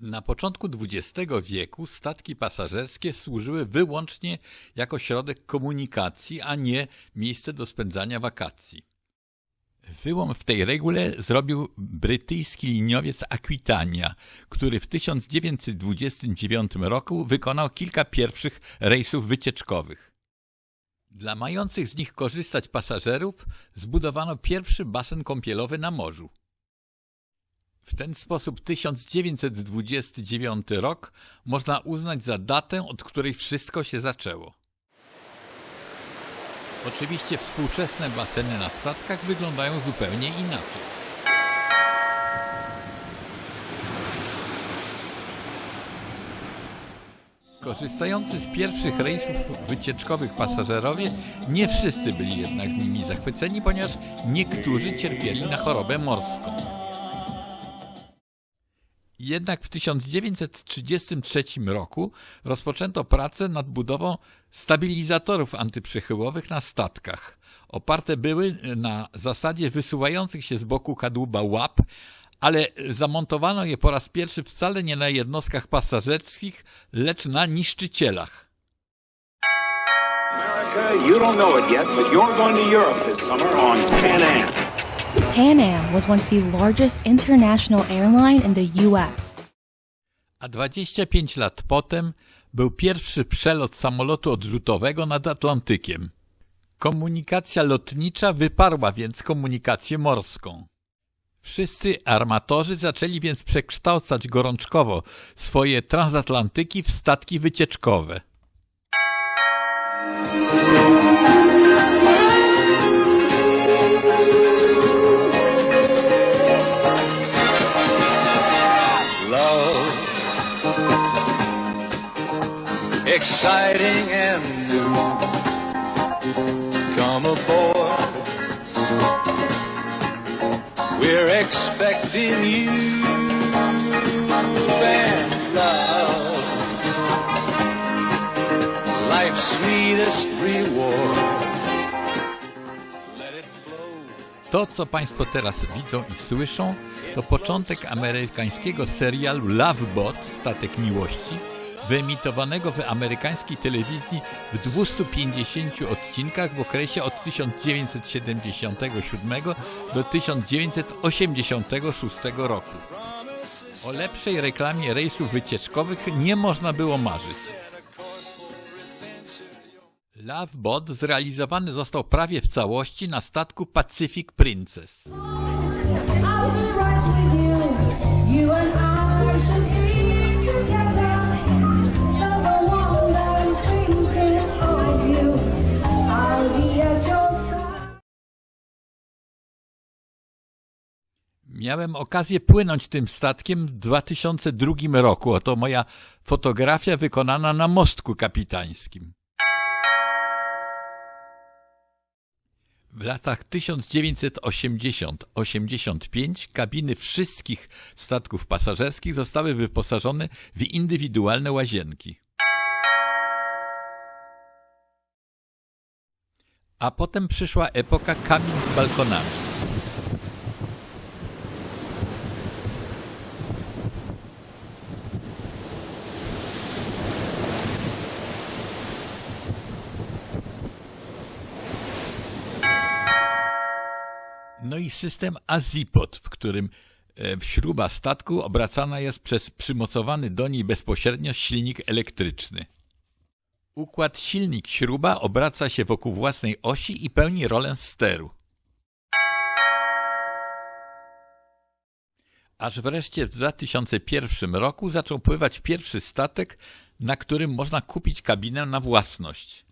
Na początku XX wieku statki pasażerskie służyły wyłącznie jako środek komunikacji, a nie miejsce do spędzania wakacji. Wyłom w tej regule zrobił brytyjski liniowiec Aquitania, który w 1929 roku wykonał kilka pierwszych rejsów wycieczkowych. Dla mających z nich korzystać pasażerów zbudowano pierwszy basen kąpielowy na morzu. W ten sposób 1929 rok można uznać za datę, od której wszystko się zaczęło. Oczywiście współczesne baseny na statkach wyglądają zupełnie inaczej. Korzystający z pierwszych rejsów wycieczkowych pasażerowie nie wszyscy byli jednak z nimi zachwyceni, ponieważ niektórzy cierpieli na chorobę morską. Jednak w 1933 roku rozpoczęto pracę nad budową stabilizatorów antyprzechyłowych na statkach. Oparte były na zasadzie wysuwających się z boku kadłuba łap, ale zamontowano je po raz pierwszy wcale nie na jednostkach pasażerskich, lecz na niszczycielach. America, you don't know it yet, but you're going to Europe this summer on Pan Am. Pan Am was once the largest international airline in the U.S. A 25 lat potem był pierwszy przelot samolotu odrzutowego nad Atlantykiem. Komunikacja lotnicza wyparła więc komunikację morską. Wszyscy armatorzy zaczęli więc przekształcać gorączkowo swoje transatlantyki w statki wycieczkowe. Exciting and new. Come aboard. We're expecting you. To, co Państwo teraz widzą i słyszą, to początek amerykańskiego serialu Love Boat Statek Miłości, wyemitowanego w amerykańskiej telewizji w 250 odcinkach w okresie od 1977 do 1986 roku. O lepszej reklamie rejsów wycieczkowych nie można było marzyć. Love Boat zrealizowany został prawie w całości na statku Pacific Princess. Miałem okazję płynąć tym statkiem w 2002 roku. Oto moja fotografia wykonana na mostku kapitańskim. W latach 1980-85 kabiny wszystkich statków pasażerskich zostały wyposażone w indywidualne łazienki. A potem przyszła epoka kabin z balkonami. No i system Azipod, w którym e, śruba statku obracana jest przez przymocowany do niej bezpośrednio silnik elektryczny. Układ silnik-śruba obraca się wokół własnej osi i pełni rolę steru. Aż wreszcie w 2001 roku zaczął pływać pierwszy statek, na którym można kupić kabinę na własność.